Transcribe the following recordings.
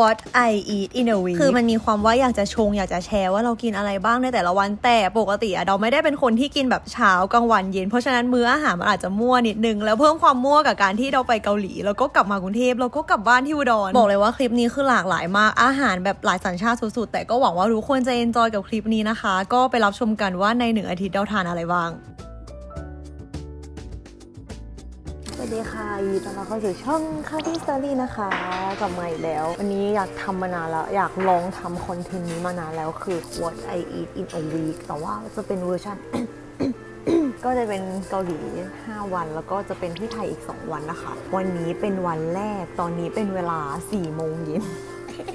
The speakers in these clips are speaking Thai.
what I eat in a week คือมันมีความว่าอยากจะชง อยากจะแชร์ว่าเรากินอะไรบ้างในแต่ละวันแต่ปกติอะเราไม่ได้เป็นคนที่กินแบบเช้ากลางวันเย็น เพราะฉะนั้นมื้ออาหารมันอาจจะมั่วนิดนึง แล้วเพิ่มความมั่วกับการที่เราไปเกาหลี แล้วก็กลับมากรุงเทพแล้วก็กลับบ้านที่อุดรบอกเลยว่าคลิปนี้คือหลากหลายมากอาหารแบบหลายสัญชาติสุดๆแต่ก็หวังว่าทุกคนจะเอนจอยกับคลิปนี้นะคะ ก็ไปรับชมกันว่าในหนึ่งอาทิตย์เราทานอะไรบ้าง สวัสดีค่ะยินดีต้อนรับเข้าสู่ช่องคาที่สตอรี่นะคะกลับมาอีกแล้ว วันนี้อยากทำมานานแล้ว อยากลองทำคอนเทนต์นี้มานานแล้วคือ what I eat in a week แต่ว่าจะเป็นเวอร์ชันก็จะเป็นเกาหลี 5 วันแล้วก็จะเป็นที่ไทยอีก 2 วันนะคะ วันนี้เป็นวันแรกตอนนี้เป็นเวลา4โมงเย็น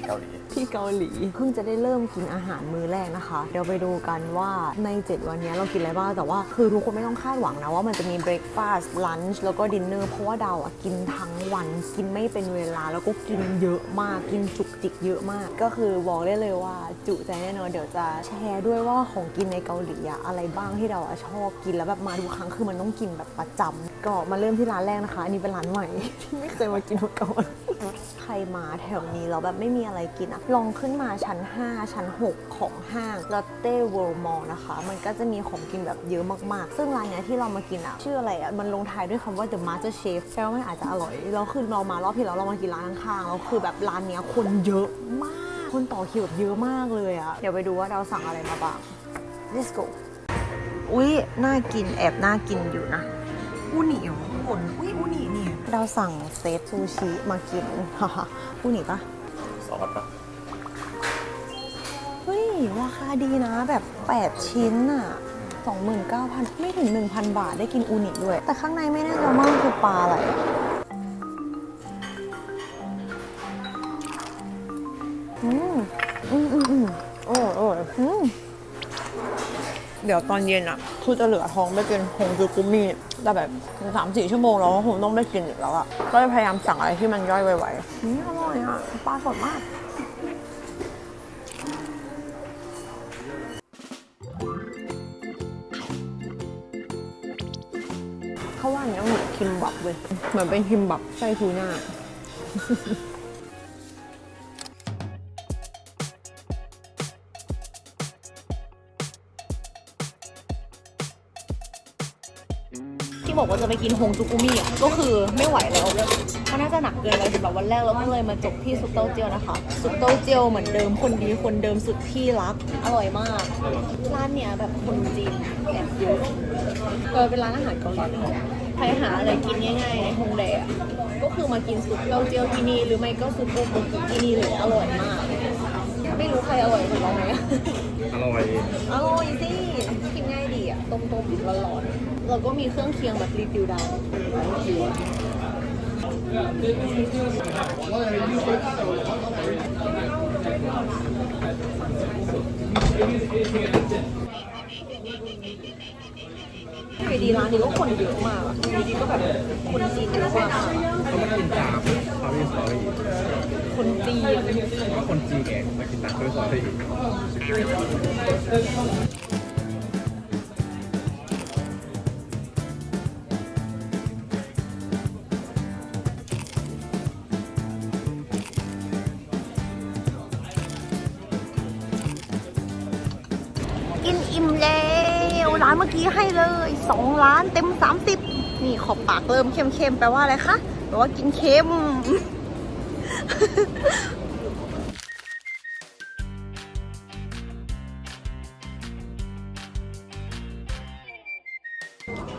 เกาหลี ที่เกาหลีเพิ่งจะได้เริ่มกินอาหารมื้อแรกนะคะ เดี๋ยวไปดูกันว่าใน 7 วันนี้เรากินอะไรบ้าง แต่ว่าคือทุกคนไม่ต้องคาดหวังนะว่ามันจะมีเบรคฟาสต์ลันช์แล้วก็ดินเนอร์เพราะว่าดาวอะกินทั้งวันกินไม่เป็นเวลาแล้วก็กินเยอะมากกินจุกจิกเยอะมาก ก็คือบอกได้เลยว่าจุใจแน่นอนเดี๋ยวจะแชร์ด้วยว่าของกินในเกาหลีอะอะไรบ้างที่เราอะชอบกินแล้วแบบมาทุกครั้งคือมันต้องกินแบบประจำ ก็มาเริ่มที่ร้านแรกนะคะ อันนี้เป็นร้านใหม่ ที่ไม่เคยมากินมาก่อน ใครมาแถวนี้แล้วแบบไม่มีอะไรกินอะลองขึ้นมาชั้น 5 ชั้น 6 ของห้าง Lotte World Mall นะคะ มันก็จะมีของกินแบบเยอะมากๆ ซึ่งร้านเนี้ยที่เรามากินอะชื่ออะไรอะมันลงท้ายด้วยคำว่า The Master Chef แปลว่ามันอาจจะอร่อยแล้วคือเรามารอบที่แล้วเรามากินร้านข้างๆแล้วคือแบบร้านเนี้ยคนเยอะมาก คนต่อคิวแบบเยอะมากเลยอะเดี๋ยวไปดูว่าเราสั่งอะไรมาบ้าง let's go อุ้ยน่ากิน แอบน่ากินอยู่นะ อูนิเหรอทุกคนอุ้ยอูนิเนี่ยเราสั่งเซตซูชิมากินฮ่าฮ่าอูนี่ปะซอสปะเฮ้ยราคาดีนะแบบ 8 ชิ้นอะ29,000 ไม่ถึง 1,000 บาทได้กินอูนิด้วย แต่ข้างในไม่แน่ใจว่ามันคือปลาอะไร เดี๋ยวตอนเย็นอะคือจะเหลือท้องไปกินฮงจูกุมิแต่แบบสามสี่ชั่วโมงแล้วคงต้องไม่กินอีกแล้วอะก็เลยพยายามสั่งอะไรที่มันย่อยไวๆอืมอร่อยอะปลาสดมากเขาว่าอันนี้เหมือนคิมบับเลยเหมือนเป็นคิมบับไส้ทูน่า บอกว่าจะไปกินฮงจูกุมิอะก็คือไม่ไหวแล้วมันน่าจะหนักเกินไปสำหรับวันแรกแล้วก็เลยมาจบที่ซุปเต้าเจียวนะคะซุปเต้าเจียวเหมือนเดิมคนดีคนเดิมสุดที่รักอร่อยมากร้านเนี้ยแบบคนจีนแอบเยอะเออเป็นร้านอาหารเกาหลีใครหาอะไรกินง่ายๆในฮงแดอะก็คือมากินซุปเต้าเจียวที่นี่หรือไม่ก็ซุปโอโกกิที่นี่เลยอร่อยมาก ไม่รู้ใครอร่อยกว่าเราไหมอะอร่อยอร่อยสิกินง่ายดีอะต้มๆร้อนๆแล้วก็มีเครื่องเคียงแบบรีฟิลได้อยู่ดีร้านนี้ก็คนเยอะมากอะอยู่ดีก็แบบคนจีนเยอะมากเขามากินตามคาเฟ่สตอรี่ คนจีนก็คนจีนเองมากินตามคาเฟ่สตอรี่กินอิ่มแล้วร้านเมื่อกี้ให้เลย 2 ล้านเต็ม 30 นี่ขอบปากเริ่มเค็มๆ แปลว่าอะไรคะ แปลว่ากินเค็ม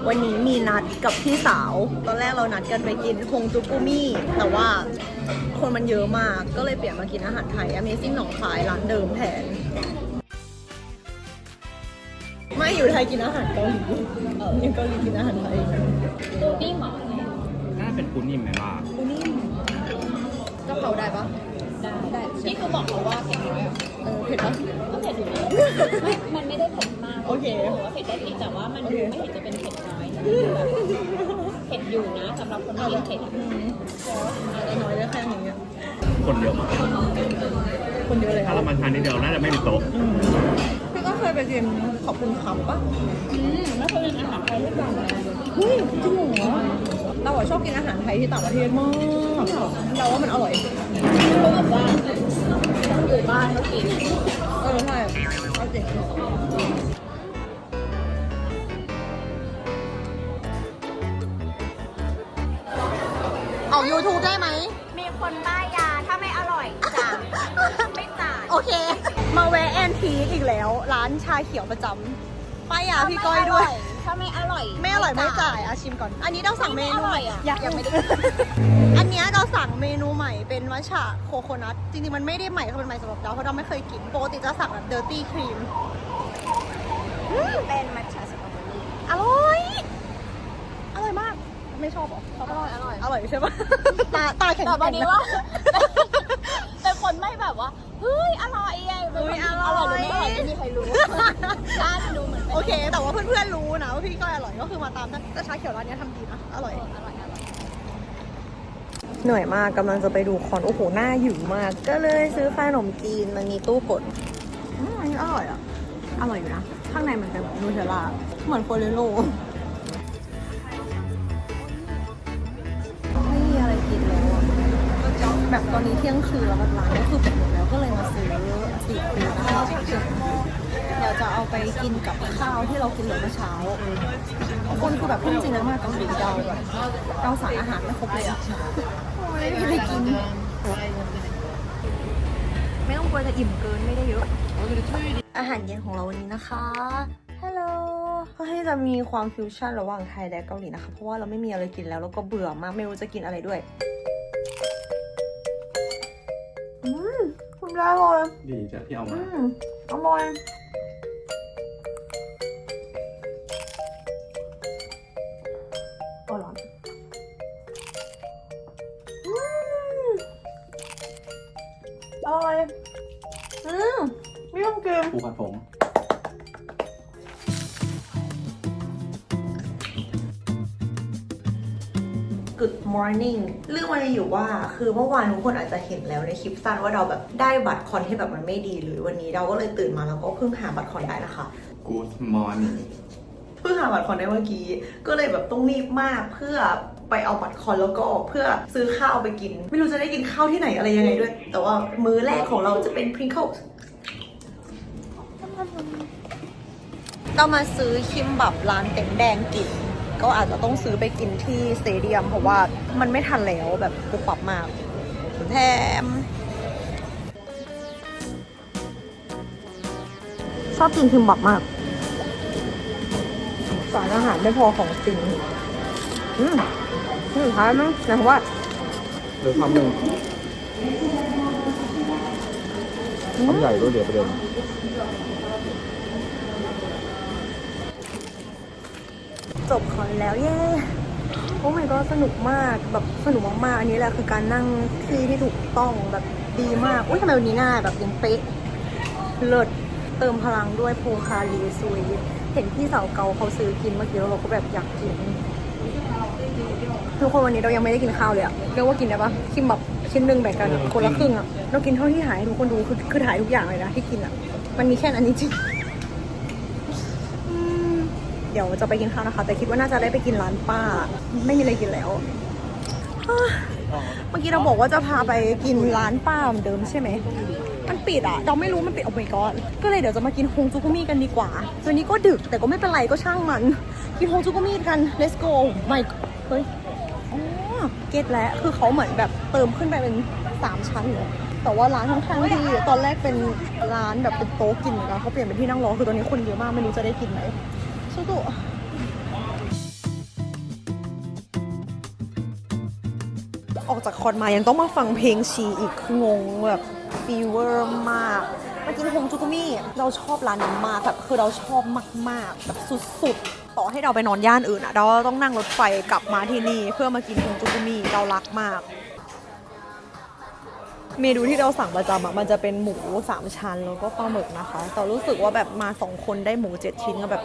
วันนี้มีนัดกับพี่สาว ตอนแรกเรานัดกันไปกินฮงจูกุมี่ แต่ว่าคนมันเยอะมาก ก็เลยเปลี่ยนมากินอาหารไทย Amazing หนองคายร้านเดิมแทน ไม่อยู่ไทยกินอาหารเกาหลีเอออยู่เกาหลีกินอาหารไทยปูนิ่มเหรอน่าเป็นปูนิ่มไหมล่ะปูนิ่ม กะเพราได้ปะได้ได้นี่คือบอกเขาว่าเผ็ดไหมเออเผ็ดปะก็เผ็ดอยู่นะไม่มันไม่ได้เผ็ดมากโอเคถือว่าเผ็ดได้ดีแต่ว่ามันโอเคไม่เห็นจะเป็นเผ็ดน้อยนะแบบเผ็ดอยู่นะสำหรับคนที่กินเผ็ดอะอาจจะน้อยได้แค่นี้อะคนเยอะมากคนเยอะเลยถ้าเรามาทานนิดเดียวน่าจะไม่มีโต๊ะพี่ก็เคยไปกินขอบคุณครับปะอืมแล้วคนเป็นอาหารไทยด้วยกันนะเฮ้ยจริงเหรอ เราอะชอบกินอาหารไทยที่ต่างประเทศมากเราว่ามันอร่อยรู้แบบว่าต้องอยู่บ้านก็กินเออใช่เอาจริงเอา YouTube ได้ไหม มีคนบ้ายาถ้าไม่อร่อยจ่ายไม่จ่ายโอเค มาแวะแอนทีอีกแล้ว ร้านชาเขียวประจำป้ายยาพี่ก้อยด้วย ถ้าไม่อร่อยไม่อร่อยไม่จ่ายอาชิมก่อน อันนี้เราสั่งเมนูไม่อร่อยอะอยากยังไม่ได้ อันเนี้ยเราสั่งเมนูใหม่เป็นมัชฉะโคโคนัทจริงๆมันไม่ได้ใหม่เขาเป็นใหม่สำหรับเราเพราะเราไม่เคยกินปกติจะสั่งแบบเดอร์ตี้ครีมเป็นมัทฉะสตรอเบอรี่อร่อยอร่อยมาก ไม่ชอบเหรอชอบอร่อยอร่อยอร่อยใช่ปะตาตาแข็งแต่วันๆนี้ว่าเป็นคนไม่แบบว่าเฮ้ยอร่อยไงเป็นคนเฮ้ยอร่ออยร่อยหรือไม่อร่อยไม่มีใครรู้กล้าดูเหมือนเป็น โอเค แต่ว่าเพื่อนๆรู้นะว่าพี่ก้อยอร่อยก็คือมาตามแต่ชาเขียวร้านเนี้ยทำดีนะ อร่อย อร่อย อร่อย เหนื่อยมากกำลังจะไปดูคอน โอ้โห หน้าหยิ่มาก ก็เลยซื้อขนมจีน มันมีตู้กดอืมอันนี้อร่อยอะ อร่อยอยู่นะ ข้างในมันเป็นนูเทลล่า เหมือนโฟเรโลไม่มีอะไรกินแล้วอะแบบตอนนี้เที่ยงคืนแล้วร้านก็คือปิดหมดแล้วก็เลยมาซื้อสตรีทฟู้ดนะคะ เดี๋ยวจะเอาไปกินกับข้าวที่เรากินเหลือเมื่อเช้าคนคือแบบพูดจริงนะมากเกาหลีเดาแบบเดาสารอาหารไม่ครบเลยอะไม่มีอะไรกิน ไม่ต้องกลัวจะอิ่มเกินไม่ได้เยอะ อาหารเย็นของเราวันนี้นะคะฮัลโหลเพื่อให้จะมีความฟิวชั่นระหว่างไทยและเกาหลีนะคะ เพราะว่าเราไม่มีอะไรกินแล้วแล้วก็เบื่อมากไม่รู้จะกินอะไรด้วย อืมคุณยายอร่อยดีจ้ะที่เอาอืมามอร่อย ผัดผง Good morning เรื่องมันมีอยู่ว่าคือเมื่อวานทุกคนอาจจะเห็นแล้วในคลิปสั้นว่าเราแบบได้บัตรคอนที่แบบมันไม่ดีเลยวันนี้เราก็เลยตื่นมาแล้วก็เพิ่งหาบัตรคอนได้นะคะ Good morning เพิ่งหาบัตรคอนได้เมื่อกี้ก็เลยแบบต้องรีบมากเพื่อไปเอาบัตรคอนแล้วก็เพื่อซื้อข้าวไปกิน ไม่รู้จะได้กินข้าวที่ไหนอะไรยังไงด้วย แต่ว่ามื้อแรกของเราจะเป็นพริงเกิล เรามาซื้อคิมบับร้านเต็งแดงกิน ก็อาจจะต้องซื้อไปกินที่สเตเดียม เพราะว่ามันไม่ทันแล้วแบบปุบปับมากแถมชอบกินคิมบับมากสารอาหารไม่พอของจริงอืมนี่สุดท้ายมั้งแต่ผมว่าหรือคำหนึ่งคำใหญ่ด้วยเดี๋ยวประเด็น จบคอนแล้วเย้โอ้ my god สนุกมากแบบสนุกมากๆอันนี้แหละคือการนั่งที่ที่ถูกต้องแบบดีมากอุ้ยทำไมวันนี้ง่าแบบยังเป๊ะเลิศเติมพลังด้วยโพคารีสวีทเห็นพี่สาวเกาเขาซื้อกินเมื่อกี้แล้วเราก็แบบอยากกินทุกคนวันนี้เรายังไม่ได้กินข้าวเลยอะเรียกว่ากินได้ปะคิมแบบชิ้นหนึ่งแบ่งกันคนละครึ่งอะเรากินเท่าที่ถ่ายทุกคนดูคือคือถ่ายทุกอย่างเลยนะที่กินอะมันมีแค่นั้นจริง เดี๋ยวจะไปกินข้าวนะคะ แต่คิดว่าน่าจะได้ไปกินร้านป้า ไม่มีอะไรกินแล้วอะเมื่อกี้เราบอกว่าจะพาไปกินร้านป้าเหมือนเดิมใช่ไหม มันปิดอะเราไม่รู้มันปิดโอ้ my god ก็เลยเดี๋ยวจะมากินฮงจูกุมิกันดีกว่า ตัวนี้ก็ดึกแต่ก็ไม่เป็นไรก็ช่างมัน กินฮงจูกุมิกัน let's go ไม่เฮ้ยอ๋อเก็ตแล้ว คือเขาเหมือนแบบเติมขึ้นไปเป็นสามชั้นเลยแต่ว่าร้านค่อนข้างที่ตอนแรกเป็นร้านแบบเป็นโต๊ะกินแล้วเขาเปลี่ยนเป็นที่นั่งรอ คือตอนนี้คนเยอะมากไม่รู้จะได้กินไหม สู้ๆออกจากคอนมายังต้องมาฟังเพลงชีอีกคืองงแบบฟีเวอร์มากมากินฮงจูกุมิเราชอบร้านนี้มากแบบคือเราชอบมากๆแบบสุดๆ ต่อให้เราไปนอนย่านอื่นอะเราต้องนั่งรถไฟกลับมาที่นี่ เพื่อมากินฮงจูกุมิเรารักมาก เมนูที่เราสั่งประจำอะมันจะเป็นหมูสามชั้นแล้วก็ปลาหมึกนะคะ แต่รู้สึกว่าแบบมาสองคนได้หมูเจ็ดชิ้นก็แบบ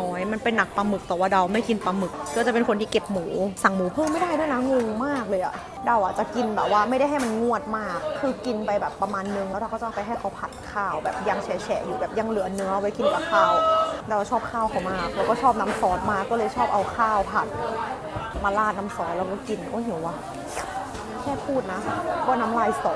น้อย มันเป็นหนักปลาหมึกแต่ว่าเราไม่กินปลาหมึก ก็จะเป็นคนที่เก็บหมู สั่งหมูเพิ่มไม่ได้ด้วยนะงงมากเลยอะเราอะจะกินแบบว่าไม่ได้ให้มันงวดมาก คือกินไปแบบประมาณนึงแล้วเราก็จะไปให้เขาผัดข้าวแบบยังแฉะอยู่แบบยังเหลือเนื้อไว้กินกับข้าวเราชอบข้าวเขามากแล้วก็ชอบน้ำซอสมากก็เลยชอบเอาข้าวผัดมาราดน้ำซอสแล้วก็กินโอ้หิวว่ะแค่ค่พูดนะก็น้ำลายสอ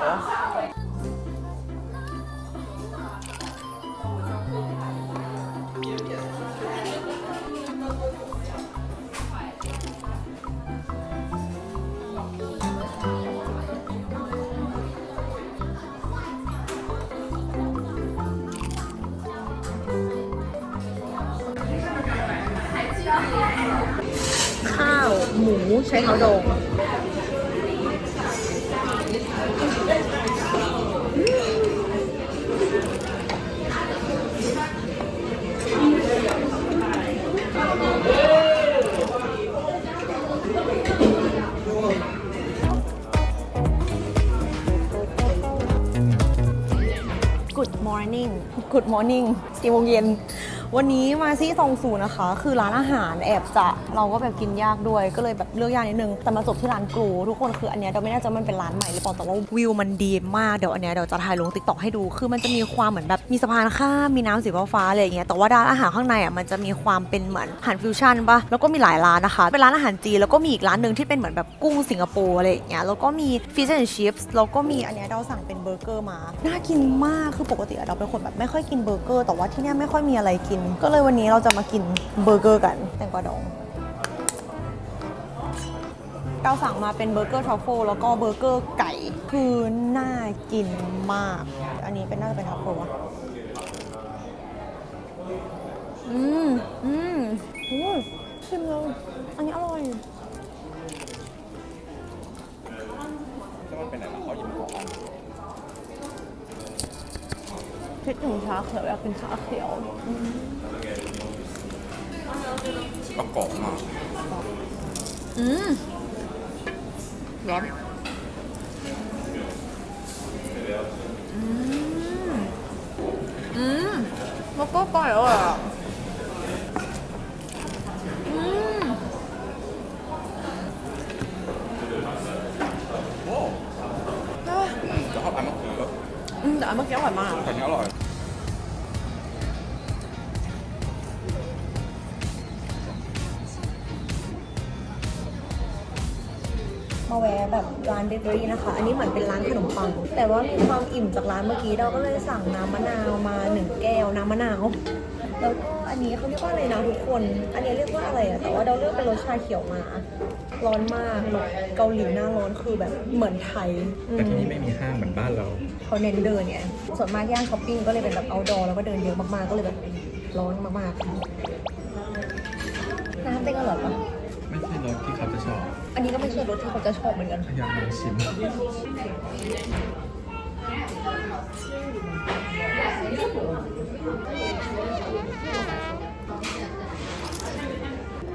หมูใช้เท้าดองกูดมอร์นิ่งกูดมอร์นิ่งสี่โมงเย็น วันนี้มาซี่ซองซูนะคะ คือร้านอาหารแอบจะเราก็แบบกินยากด้วย ก็เลยแบบเลือกยากนิดนึง แต่มาจบที่ร้านกรูทุกคนคืออันเนี้ยเราไม่แน่ใจมันเป็นร้านใหม่หรือเปล่าแต่ว่าวิวมันดีมากเดี๋ยวอันเนี้ยเดี๋ยวจะถ่ายลงติ๊กต็อกให้ดู คือมันจะมีความเหมือนแบบมีสะพานข้ามมีน้ำสีฟ้าๆอะไรอย่างเงี้ยแต่ว่าร้านอาหารข้างในอะมันจะมีความเป็นเหมือนอาหารฟิวชั่นปะแล้วก็มีหลายร้านนะคะเป็นร้านอาหารจีนแล้วก็มีอีกร้านหนึ่งที่เป็นเหมือนแบบกุ้งสิงคโปร์อะไรอย่างเงี้ยแล้วก็มีฟิชแอนด์ชิพส์แล้วก็มีอันเนี้ยเราสั่งเป็นเบอร์เกอร์มาน่ากินมากคือปกติเราเป็นคนแบบไม่ค่อยกินเบอร์เกอร์แต่ว่าที่เนี่ยไม่ค่อยมีอะไรกินก็เลยวันนี้เราจะมากินเบอร์เกอร์กัน แตงกวาดองเราสั่งมาเป็นเบอร์เกอร์ทรัฟเฟิลแล้วก็เบอร์เกอร์ไก่ คือน่ากินมาก อันนี้เป็นน่าจะเป็นทรัฟเฟิลวะอืม อืมโอ้ยชิมเลยอันนี้อร่อย คิดถึงชาเขียวอยากกินชาเขียวอืมประกอบมากอืมร้อนอืมอืมแล้วก็ไก่อร่อยอะอืมโอ้อะจะชอบอันมะเขืออืมแต่อันเมื่อกี้อร่อยมาก แต่นี้อร่อย แวะแบบร้านเบเกอรี่นะคะ อันนี้เหมือนเป็นร้านขนมปัง แต่ว่ามีความอิ่มจากร้านเมื่อกี้เราก็เลยสั่งน้ำมะนาวมาหนึ่งแก้วน้ำมะนาวแล้วก็อันนี้เขาเรียกว่าอะไรนะทุกคน อันนี้เรียกว่าอะไรอะแต่ว่าเราเลือกเป็นรสชาเขียวมา ร้อนมากแบบเกาหลีหน้าร้อนคือแบบเหมือนไทยอืมแต่ที่นี่ไม่มีห้างเหมือนบ้านเราเขาเน้นเดินไงส่วนมากย่านช้อปปิ้งก็เลยเป็นแบบ outdoor แล้วก็เดินเยอะมากๆก็เลยแบบร้อนมากๆน้ำเต้งอร่อยปะ ไม่ใช่รสที่เขาจะชอบอันนี้ก็ไม่ใช่รสที่เขาจะชอบเหมือนกันพยายามลองชิม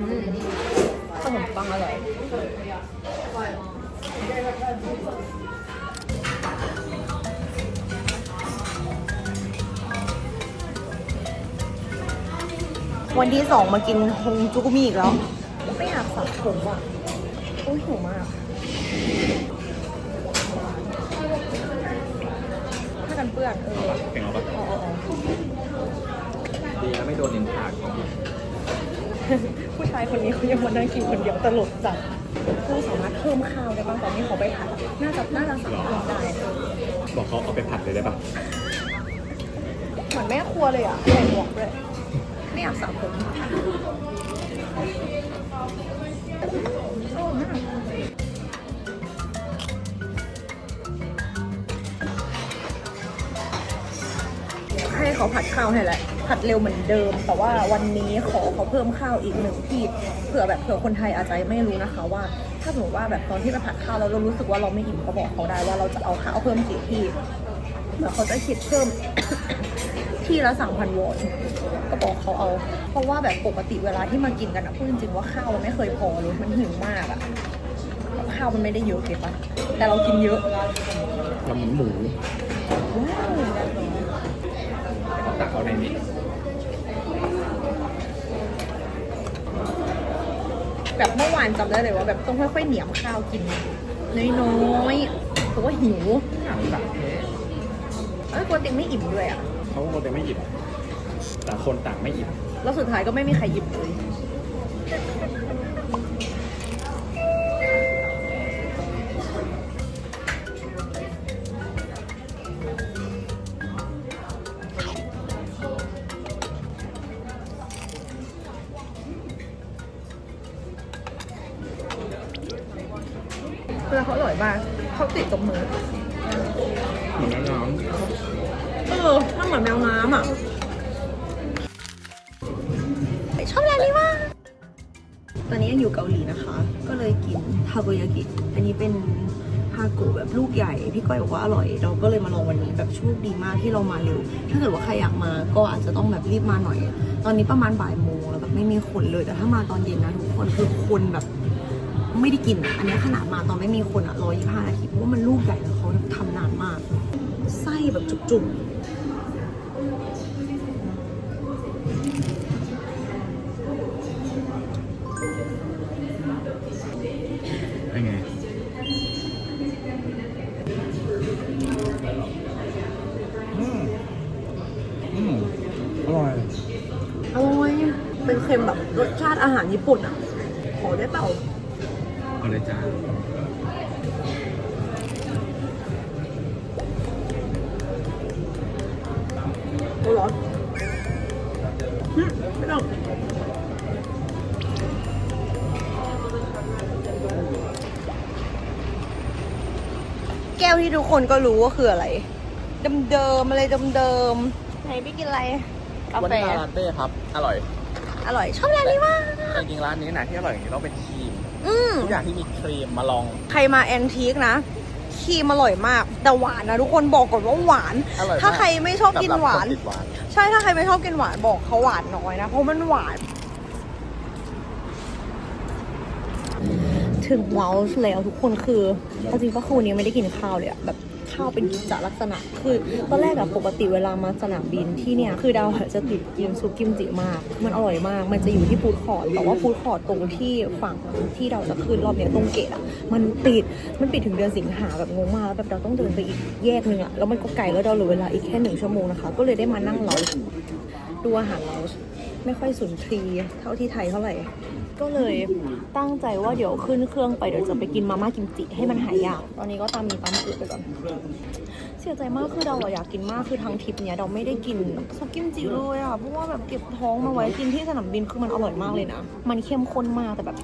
อืมขนมปังอร่อย วันที่สองมากินฮงจูกุมิอีกแล้วไม่อยาก สระผมอะโอ้ยหิวมาก ถ้ากันเปื้อนเออเก่งเอาปะอ๋ออ๋อดีแล้วไม่โดนนินทาของผู้ชายคนนี้เขายังมานั่งกินคนเดียวตลกจัดคือสามารถเพิ่มข้าวได้บ้างตอนนี้เขาไปผัด น่าจะน่าจะสั่งเพิ่มได้ บอกเขาเอาไปผัดเลยได้ปะเหมือนแม่ครัวเลยอะใส่หมวกด้วยไม่อยากสระผม ให้เขาผัดข้าวให้แหละ ผัดเร็วเหมือนเดิม แต่ว่าวันนี้ขอเขาเพิ่มข้าวอีกหนึ่งที่เผื่อแบบเผื่อคนไทยอาจจะไม่รู้นะคะ ว่า ถ้าสมมติว่าแบบตอนที่เราผัดข้าวแล้วเรารู้สึกว่าเราไม่อิ่มก็บอกเขาได้ว่าเราจะเอาข้าวเพิ่มกี่ที่ เดี๋ยวเขาจะคิดเพิ่ม ที่ละสามพันวอนก็บอกเขาเอา เพราะว่าแบบปกติเวลาที่มากินกันอะพูดจริงๆว่าข้าวมันไม่เคยพอเลยมันหิวมากอะแบบข้าวมันไม่ได้เยอะเก็บปะแต่เรากินเยอะเราเหมือนหมูว้าวตักเอาในนี้แบบเมื่อวานจำได้เลยว่าแบบต้องค่อยๆเหนียมข้าวกินน้อยๆเพราะว่าหิวหนังตักเท เอ้ยกลัติงไม่อิ่มด้วยอะ เขาก็คงจะไม่หยิบต่คนต่างไม่หยิบแล้วสุดท้ายก็ไม่มีใครหยิบเลย เวลาเขาอร่อยมาก เขาติดกับมือ ออมันเหมือนแมวน้ำอะ ชอบร้านนี้มาก ตอนนี้ยังอยู่เกาหลีนะคะ ก็เลยกินทาโกยากิ อันนี้เป็นฮากุแบบลูกใหญ่ พี่ก้อยบอกว่าอร่อย เราก็เลยมาลองวันนี้แบบโชคดีมากที่เรามาเร็ว ถ้าเกิดว่าใครอยากมาก็อาจจะต้องแบบรีบมาหน่อย ตอนนี้ประมาณบ่ายโมงแล้วแบบไม่มีคนเลย แต่ถ้ามาตอนเย็นนะทุกคนคือคนแบบไม่ได้กิน อันนี้ขนาดมาตอนไม่มีคนอะรอยี่ห้านาทีเพราะว่ามันลูกใหญ่แล้วเขาทำนานมาก ไส้แบบจุกๆ ญี่ปุ่นอะ ขอได้เปล่าเอาเลยจ้าโอ้ร้อนอืมไม่ต้องแก้วที่ทุกคนก็รู้ว่าคืออะไรเดิมๆอะไรเดิมๆไหนพี่กินอะไรกาวันแฟนี้ลาเต้ครับ อร่อย อร่อยชอบร้านนี้มากแต่จริงๆร้านนี้นะที่อร่อยอย่างนี้ต้องเป็นครีมอืมทุกอย่างที่มีครีมมาลอง ใครมาแอนทีคนะครีมอร่อยมาก แต่หวานนะทุกคนบอกก่อนว่าหวาน อร่อยมากถ้าใครไม่ชอบกินหวาน สำรับคติดหวานใช่ถ้าใครไม่ชอบกินหวานบอกเขาหวานน้อยนะ เพราะมันหวาน ถึงวอลส์แล้วทุกคนคือเอาจริงว่าคือวันนี้ไม่ได้กินข้าวเลยอะแบบ ข้าเป็นกิจลักษณะ คือตอนแรกอะปกติเวลามาสนามบินที่เนี่ยคือดาวจะติดกินซุปกิมจิมาก มันอร่อยมาก มันจะอยู่ที่ฟู้ดคอร์ทแต่ว่าฟู้ดคอร์ทตรงที่ฝั่งที่เราจะขึ้นรอบเนี้ยตรงเกตอะมันปิดมันปิดถึงเดือนสิงหาแบบงงมากแล้วแบบเราต้องเดินไปอีกแยกนึงอะแล้วมันก็ไกลแล้วเราเหลือเวลาอีกแค่หนึ่งชั่วโมงนะคะ ก็เลยได้มานั่งรอดูอาหารเรา ไม่ค่อยสุนทรีย์เท่าที่ไทยเท่าไหร่ ก็เลยตั้งใจว่าเดี๋ยวขึ้นเครื่องไปเดี๋ยวจะไปกินมาม่ากิมจิให้มันหายยากตอนนี้ก็ตามมีตามเกิดไปก่อนเสียใจมากคือเราอะอยากกินมากคือทางทริปเนี้ยเราไม่ได้กินซุปกิมจิเลยอะเพราะว่าแบบเก็บท้องมาไว้กินที่สนามบินคือมันอร่อยมากเลยนะมันเข้มข้นมากแต่แบบ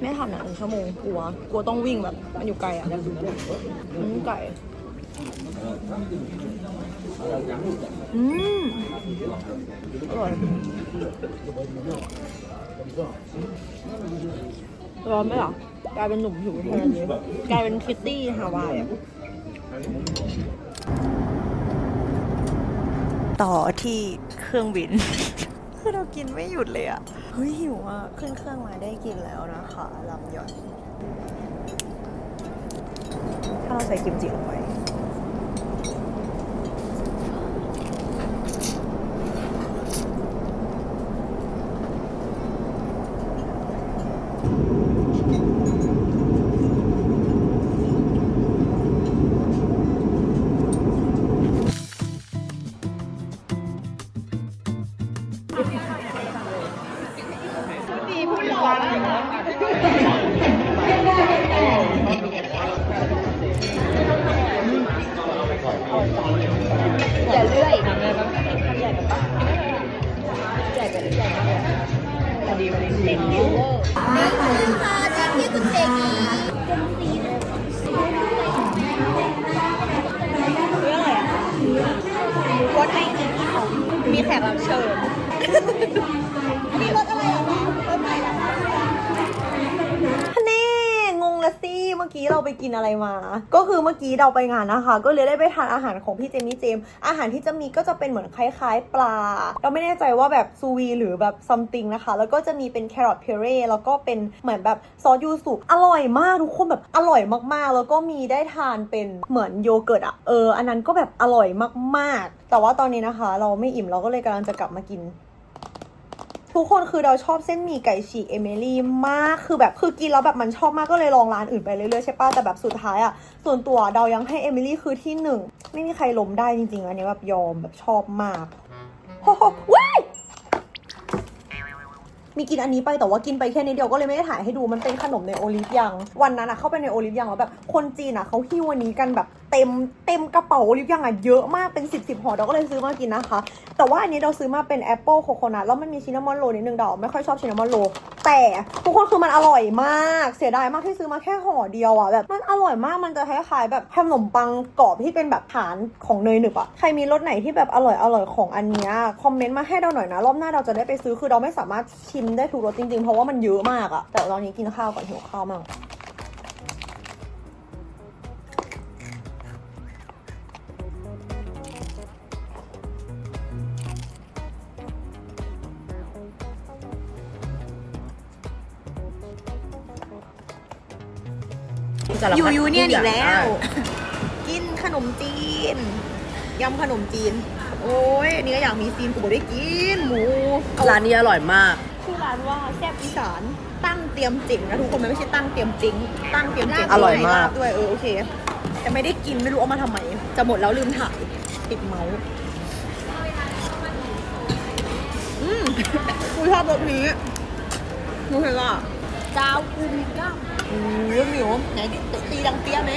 ไม่ทันอะหนึ่งชั่วโมงกลัวกลัวต้องวิ่งแบบมันอยู่ไกลอะอืมไก่ อืมอร่อยร้อนไหมล่ะกลายเป็นหนุ่มผิวแทนเลยกลายเป็นคิตตี้ฮาวายอะต่อที่เครื่องบิน คือเรากินไม่หยุดเลยอะเฮ้ยหิวอะขึ้นเครื่องมาได้กินแล้วนะคะลำยอนถ้าเราใส่กิมจิลงไป มีรถอะไรอะรถไหนอะแน่งงละสิเมื่อกี้เราไปกินอะไรมา ก็คือเมื่อกี้เราไปงานนะคะ ก็เลยได้ไปทานอาหารของพี่เจมี่เจม อาหารที่จะมีก็จะเป็นเหมือนคล้ายๆ ปลา เราไม่แน่ใจว่าแบบซูวีหรือแบบซัมติงนะคะ แล้วก็จะมีเป็นแครอทเพเร่แล้วก็เป็นเหมือนแบบซอสยูสุอร่อยมากทุกคนแบบอร่อยมากๆ แล้วก็มีได้ทานเป็นเหมือนโยเกิร์ตอะเอออันนั้นก็แบบอร่อยมากๆ แต่ว่าตอนนี้นะคะ เราไม่อิ่มเราก็เลยกำลังจะกลับมากิน ทุกคนคือเราชอบเส้นหมี่ไก่ฉีกเอมิลี่มาก คือแบบคือกินแล้วแบบมันชอบมากก็เลยลองร้านอื่นไปเรื่อยๆใช่ปะแต่แบบสุดท้ายอะส่วนตัวเรายังให้เอมิลี่คือที่หนึ่ง ไม่มีใครล้มได้จริงๆ อันนี้แบบยอมแบบชอบมากโอ้โหว้ายมีกินอันนี้ไปแต่ว่ากินไปแค่นิดเดียวก็เลยไม่ได้ถ่ายให้ดูมันเป็นขนมในโอลิฟยัง วันนั้นอะเข้าไปในโอลิฟยังแล้วแบบคนจีนอะเขาหิ้วอันนี้กันแบบ เต็มเต็มกระเป๋าลิปยังอะเยอะมากเป็น10บสิบห่อเราก็เลยซื้อมากินนะคะ แต่ว่าอันนี้เราซื้อมาเป็นแอปเปิลโคโคนัทแล้วมันมีชินนามอนโรนิดนึงดอกไม่ค่อยชอบชินนามอนโรแต่ทุกคนคือมันอร่อยมาก เสียดายมากที่ซื้อมาแค่ห่อเดียวอะแบบมันอร่อยมากมันจะคล้ายๆแบบขนมปังกรอบที่เป็นแบบฐานของเนยหนึบอะใครมีรสไหนที่แบบอร่อยอร่อยของอันเนี้ยคอมเมนต์มาให้เราหน่อยนะรอบหน้าเราจะได้ไปซื้อคือเราไม่สามารถชิมได้ทุกรสจริงๆ เพราะว่ามันเยอะมากอะแต่ตอนนี้กินข้าวก่อนหิวข้าวมาก อยู่ยูเนี่ยนอีกแล้ว กินขนมจีนยำขนมจีน โอ้ยอันนี้ก็อยากมีซีนกูบอกได้กินหมูร้านนี้อร่อยมาก ชื่อร้านว่าแซ่บอีสานตั้งเตรียมจิ๋งนะทุกคนมันไม่ใช่ตั้งเตรียมจิ๋งตั้งเตรียมจิ๋งอร่อยมากลบด้วยเออโอเค แต่ไม่ได้กินไม่รู้เอามาทำไมจะหมดแล้วลืมถ่ายติดเมาส์อืมกูชอบรสนี้มึงเห็นป่ะเจ้าคูมิก้า อืมหมิวไหนตีดังเปี้ยไหม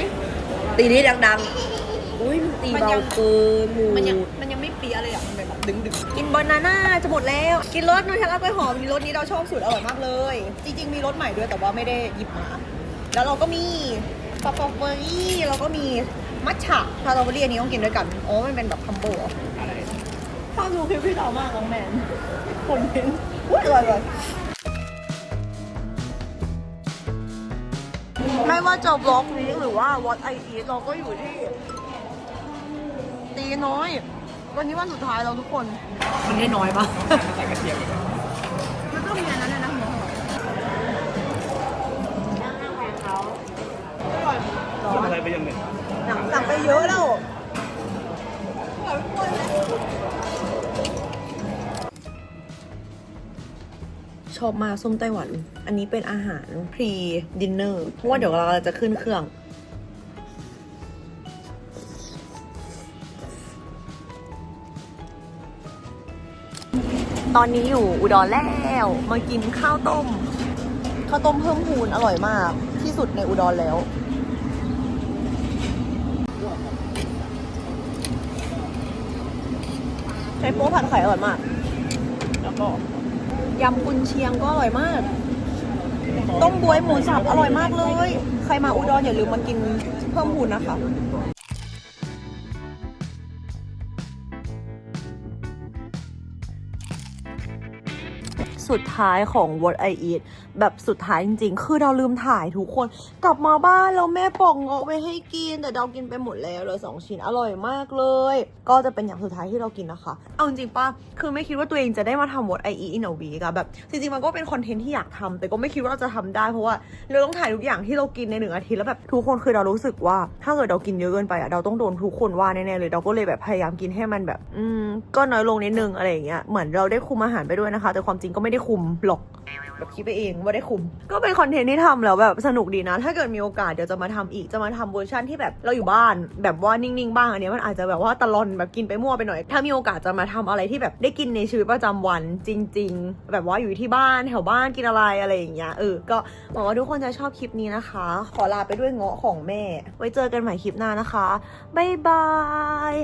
ตีนี้ดังๆ อุ้ยมันตีมันยัเบางเกินหมูมันยังมันยังไม่เปียเลยอะ มันเป็นแบบดึงดึงกินบานาน่าจะหมดแล้ว กินรสนูเทลล่ากล้วยหอมมีรสนี้เราชอบสุดอร่อยมากเลย จริง ๆ มีรสใหม่ด้วยแต่ว่าไม่ได้หยิบมา แล้วเราก็มีสตรอเบอรี่แล้วก็มีมัทฉะสตรอเบอรี่อันนี้ต้องกินด้วยกันอ๋อมันเป็นแบบคัมโบเหรอชอบดูคลิปพี่เต๋ามากน้องแมนคนเห็นอุ้ยอร่อยเลย ไม่ว่าจะบล็อกนี้หรือว่า what I eat เราก็อยู่ที่ ตีน้อย วันนี้วันสุดท้ายเราทุกคน มันได้น้อยปะใส่กระเทียมอีกนะมันก็มีอันนั้นด้วยนะหัวหอมอร่อยสั่งอะไรไปยังเนี่ยหนังสั่งไปเยอะแล้ว ชอบมากส้มไต้หวัน อันนี้เป็นอาหารพรีดินเนอร์เพราะว่าเดี๋ยวเราจะขึ้นเครื่อง ตอนนี้อยู่อุดรแล้วมากินข้าวต้ม ข้าวต้มเพิ่มพูนอร่อยมาก ที่สุดในอุดรแล้วใช้โป๊ผัดไข่อร่อยมาก แล้วก็ ยำกุนเชียงก็อร่อยมาก ต้มบวยหมูสับอร่อยมากเลย ใครมาอุดรอย่าลืมมากินเพิ่มหูนนะคะ สุดท้ายของ What I Eat แบบสุดท้ายจริงๆ คือเราลืมถ่ายทุกคน กลับมาบ้านแล้วแม่ปอกเงาะไว้ให้กิน แต่เรากินไปหมดแล้วเลยสองชิ้นอร่อยมากเลย ก็จะเป็นอย่างสุดท้ายที่เรากินนะคะ เอาจริงๆป่ะคือไม่คิดว่าตัวเองจะได้มาทำ What I Eat in a week อะแบบจริงๆมันก็เป็นคอนเทนต์ที่อยากทำแต่ก็ไม่คิดว่าเราจะทำได้เพราะว่าเราต้องถ่ายทุกอย่างที่เรากินในหนึ่งอาทิตย์แล้วแบบทุกคนคือเรารู้สึกว่า ถ้าเกิดเรากินเยอะเกินไปอะเราต้องโดนทุกคนว่าแน่ๆเลยเราก็เลยแบบพยายามกินให้มันแบบ อืมก็น้อยลงนิดนึงอะไรอย่างเงี้ยเหมือนเราได้คุมอาหารไปด้วยนะคะ แต่ความจริงก็ไม่ได้คุมหรอกแบบคิดไปเองว่าได้คุม ก็เป็นคอนเทนต์ที่ทำแล้วแบบสนุกดีนะ ถ้าเกิดมีโอกาสเดี๋ยวจะมาทำอีกจะมาทำเวอร์ชันที่แบบเราอยู่บ้าน แบบว่านิ่งๆบ้างอันนี้มันอาจจะแบบว่าตะลอนแบบกินไปมั่วไปหน่อย ถ้ามีโอกาสจะมาทำอะไรที่แบบได้กินในชีวิตประจำวันจริง ๆ แบบว่าอยู่ที่บ้านแถวบ้านกินอะไรอะไรอย่างเงี้ยเออก็หวังว่าทุกคนจะชอบคลิปนี้นะคะ ขอลาไปด้วยเงาะของแม่ ไว้เจอกันใหม่คลิปหน้านะคะบ๊ายบาย